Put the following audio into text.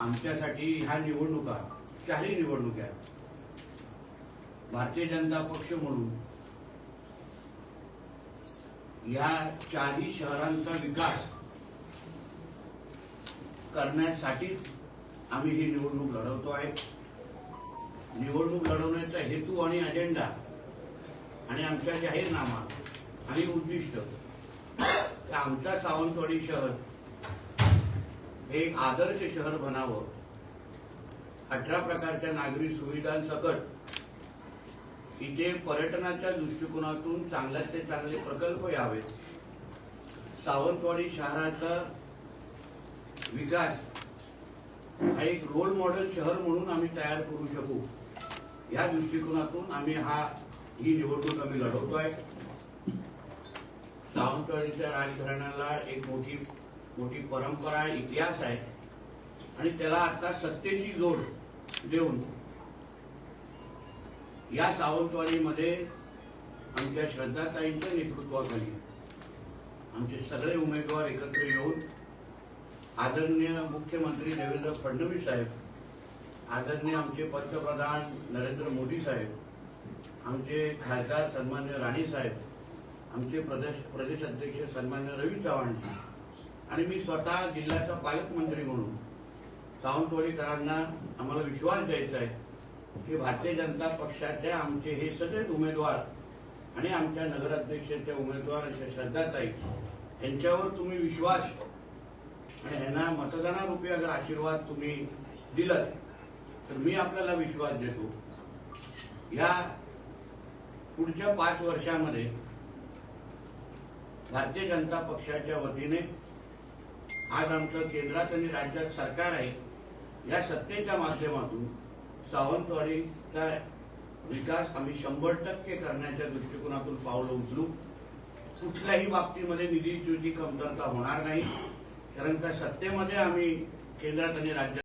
आमच्यासाठी ह्या निवडणुका चारही निवडणुका भारतीय जनता पक्ष म्हणून या चारही शहरांचा विकास करण्यासाठीच आम्ही ही निवडणूक लढवतो आहे. निवडणूक लढवण्याचा हेतू आणि अजेंडा आणि आमच्या जाहीरनामा आणि उद्दिष्ट आमचा सावंतवाडी शहर हे एक आदर्श शहर बनावं. अठरा प्रकारच्या नागरी सुविधांसकट इथे पर्यटनाच्या दृष्टिकोनातून चांगल्यात ते चांगले प्रकल्प यावेत. सावंतवाडी शहराचा विकास हा एक रोल मॉडेल शहर म्हणून आम्ही तयार करू शकू. या दृष्टिकोनातून आम्ही हा ही निवडणूक आम्ही लढवतोय. सावंतवाडीच्या राजघराण्याला एक मोठी मोठी परंपरा आहे, इतिहास आहे. आणि त्याला आता सत्तेची जोड देऊन या सावंतवाडीमध्ये आमच्या श्रद्धाताईंच्या नेतृत्वाखाली आमचे सगळे उमेदवार एकत्र येऊन आदरणीय मुख्यमंत्री देवेंद्र फडणवीस साहेब आदरणीय आमचे पंतप्रधान नरेंद्र मोदी साहेब आमचे खासदार सन्मान्य राणे साहेब आमचे प्रदेश प्रदेश अध्यक्ष सन्मान्य रवी चव्हाणजी आणि मी स्वतः जिल्ह्याचा पालकमंत्री म्हणून सावंतवाडीकरांना आम्हाला विश्वास द्यायचा आहे की भारतीय जनता पक्षाचे आमचे हे सगळेच उमेदवार आणि आमच्या नगराध्यक्षाच्या उमेदवार अशा श्रद्धाताई यांच्यावर तुम्ही विश्वास आणि ह्यांना मतदानारूपी अगर आशीर्वाद तुम्ही दिलात तर मी आपल्याला विश्वास देतो. या पुढच्या पाच वर्षामध्ये भारतीय जनता पक्षाच्या वतीने आज आमचं केंद्रात आणि राज्यात सरकार आहे या सत्तेच्या माध्यमातून सावंतवाडीचा विकास आम्ही शंभर टक्के करण्याच्या दृष्टिकोनातून पावलं उचलू. कुठल्याही बाबतीमध्ये निधीची कमतरता होणार नाही कारण का सत्तेमध्ये आम्ही केंद्रात आणि राज्यात